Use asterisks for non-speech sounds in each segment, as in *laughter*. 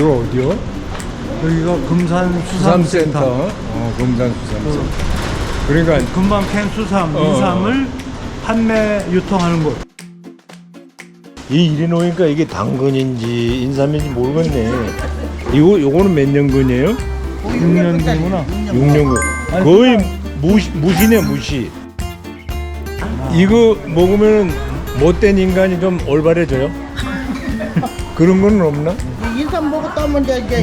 여기가 어디요? 여기가 금산 수삼센터. 수삼센터. 어, 금산 수삼센터. 그러니까 금방 캔 수삼, 어. 인삼을 판매 유통하는 곳. 이 일이 놓으니까 이게 당근인지 인삼인지 모르겠네. 이거 요거는 몇 년근이에요? 6년 전구나. 6년근. 거의 무시, 무시네 무시. 이거 먹으면 못된 인간이 좀 올바래져요? *laughs* 그런 건 없나? 인삼 먹었다 하면 이제, 이제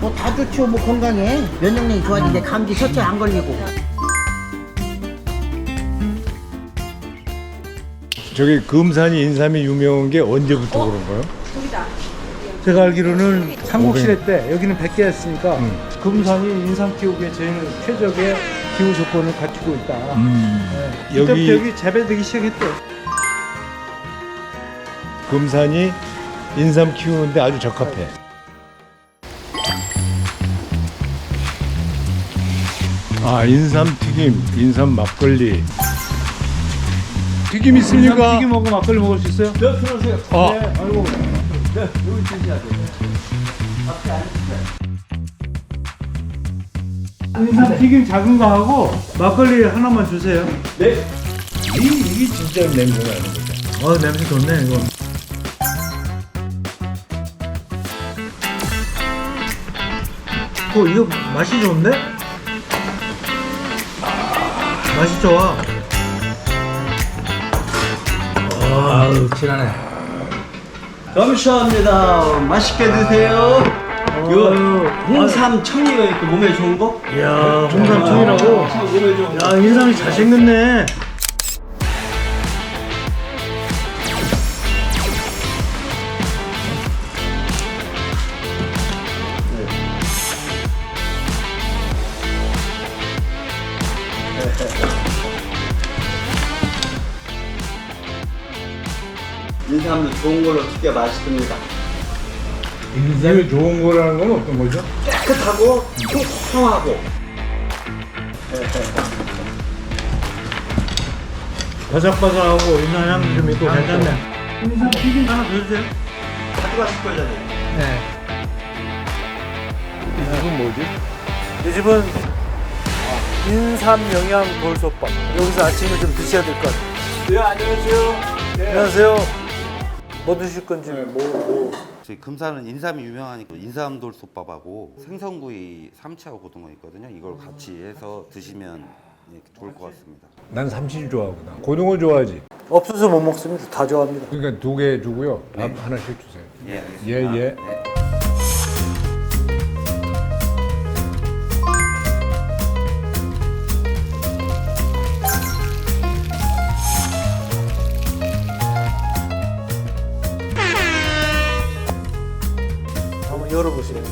뭐 다 좋죠 뭐 건강에 면역력이 좋아지게 감기 첫째 안 걸리고 저기 금산이 인삼이 유명한 게 언제부터 그런가요? 제가 알기로는 삼국시대 때 여기는 백제였으니까 음. 금산이 인삼 키우기에 제일 최적의 기후 조건을 갖추고 있다. 네. 여기- 그때부터 여기 재배되기 시작했대. 금산이 인삼 키우는데 아주 적합해. 아 인삼 튀김, 인삼 막걸리. 튀김 있습니까? 인삼 튀김 먹고 막걸리 먹을 수 있어요? 네, 들어오세요. 어. 네, 아이고. 네, 여기 드셔야 돼요. 인삼 튀김 작은 거 하고 막걸리 하나만 주세요. 네. 이 이게 진짜 냄새 나는 거죠. 아 냄새 좋네 이거. 어 이거 맛이 좋은데? 맛이 좋아. 아우 진하네. 감사합니다. 맛있게 드세요. 이거 홍삼 청이가 이렇게 몸에 좋은 거? 이야 홍삼 청이라고. 아, 몸에 좋은 거. 야 인삼이 잘생겼네. 인삼도 좋은 걸로 진짜 맛있습니다. 인삼이 좋은 거라는 건 어떤 거죠? 깨끗하고 통통하고 바삭바삭하고 인삼 향좀 있고 괜찮네. 인삼 튀김 하나 더 주세요. 가져가실 거잖아요. 네. 이건 뭐지? 이 집은 인삼 영양 돌솥밥. 여기서 아침에 좀 드셔야 될 것 같아요. 네, 안녕하세요. 안녕하세요. 뭐 드실 건지. 저희 금산은 인삼이 유명하니까 인삼돌솥밥하고 생선구이 삼치하고 고등어 있거든요. 이걸 같이 해서 드시면 예, 좋을 것 같습니다. 난 삼치 좋아하구나. 고등어 좋아하지. 없어서 못 먹습니다. 다 좋아합니다. 그러니까 두 개 주고요. 밥 하나씩 주세요. 예, 예 알겠습니다. 예. 네. 한번 열어보세요.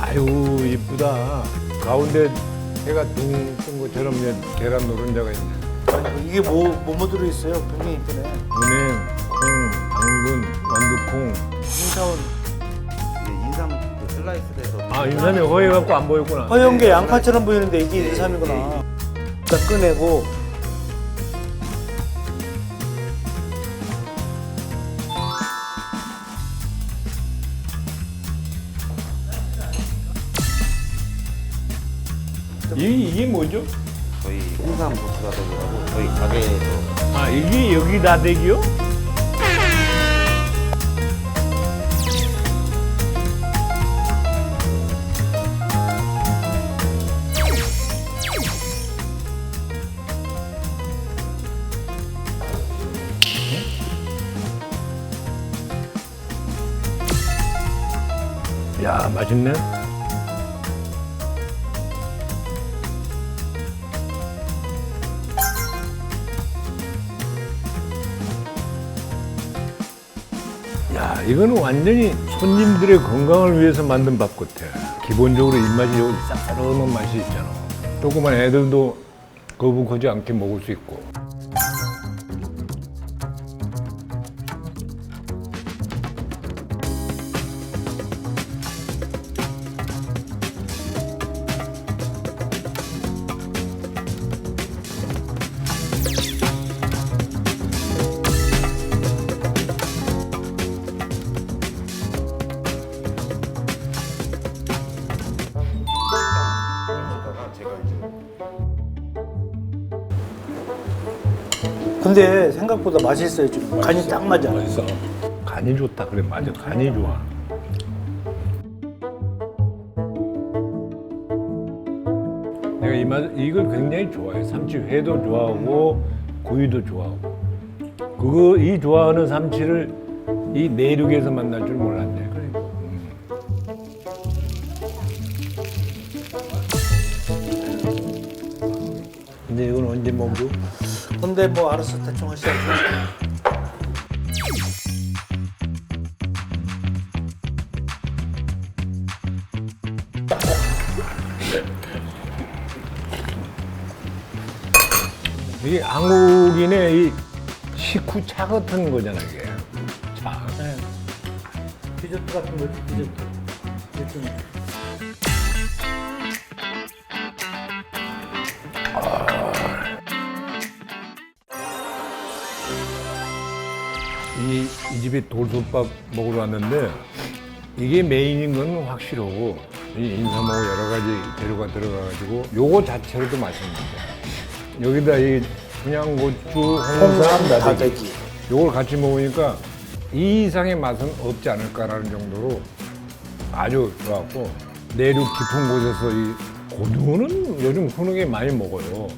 아유 이쁘다. 가운데 해가 둥뜬 것처럼 이제 계란 노른자가 있네. 아니, 이게 뭐, 뭐뭐 들어있어요? 굉장히 이쁘네. 은행, 콩, 당근, 완두콩. 예, 인삼은 그 슬라이스 돼서 아 인삼이 허해갖고 안 보였구나. 허연 게 양파처럼 보이는데 이게 인삼이구나. 딱 꺼내고 이 이게 뭐죠? 저희 홍삼 도스가덕이라고 저희 가게에서 아 이게 여기 다대기요? 야 맛있네. 야, 이거는 완전히 손님들의 건강을 위해서 만든 밥 같아. 기본적으로 입맛이 여기 쌉싸름한 맛이 있잖아. 조그만 애들도 거북하지 않게 먹을 수 있고. 근데 생각보다 맛있어요. 좀 간이 딱 맞아. 맛있어. 간이 좋다 그래 맞아 간이 좋아. 내가 이 맛 이걸 굉장히 좋아해. 삼치회도 좋아하고 구이도 좋아하고. 그거 이 좋아하는 삼치를 이 내륙에서 만날 줄 몰랐네. 음. 근데 이건 언제 먹죠? 근데 뭐 알아서 대충 하시라고. 이게 한국인의 이 식후 차 같은 거잖아 이게. 차. 네. 디저트 같은 거지, 디저트. 일종의. 이, 이 집에 돌솥밥 먹으러 왔는데 이게 메인인 건 확실하고 이 인삼하고 여러 가지 재료가 들어가가지고 요거 자체로도 맛있는데 여기다 이 그냥 고추, 홍삼, 홍삼, 다대기. 요걸 같이 먹으니까 이 이상의 맛은 없지 않을까라는 정도로 아주 좋았고 내륙 깊은 곳에서 이 고등어는 요즘 흔하게 많이 먹어요.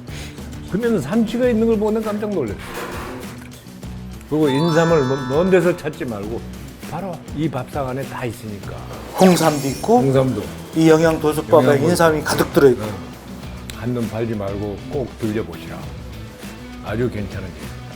근데 삼치가 있는 걸 보고 내가 깜짝 놀랐어. 그리고 인삼을 뭐- 먼 데서 찾지 말고 바로 이 밥상 안에 다 있으니까 홍삼도 있고, 홍삼도 이 영양 도수밥에 영양 인삼이 가득 들어있고. 한눈 팔지 말고 꼭 들려보시라. 아주 괜찮은 집.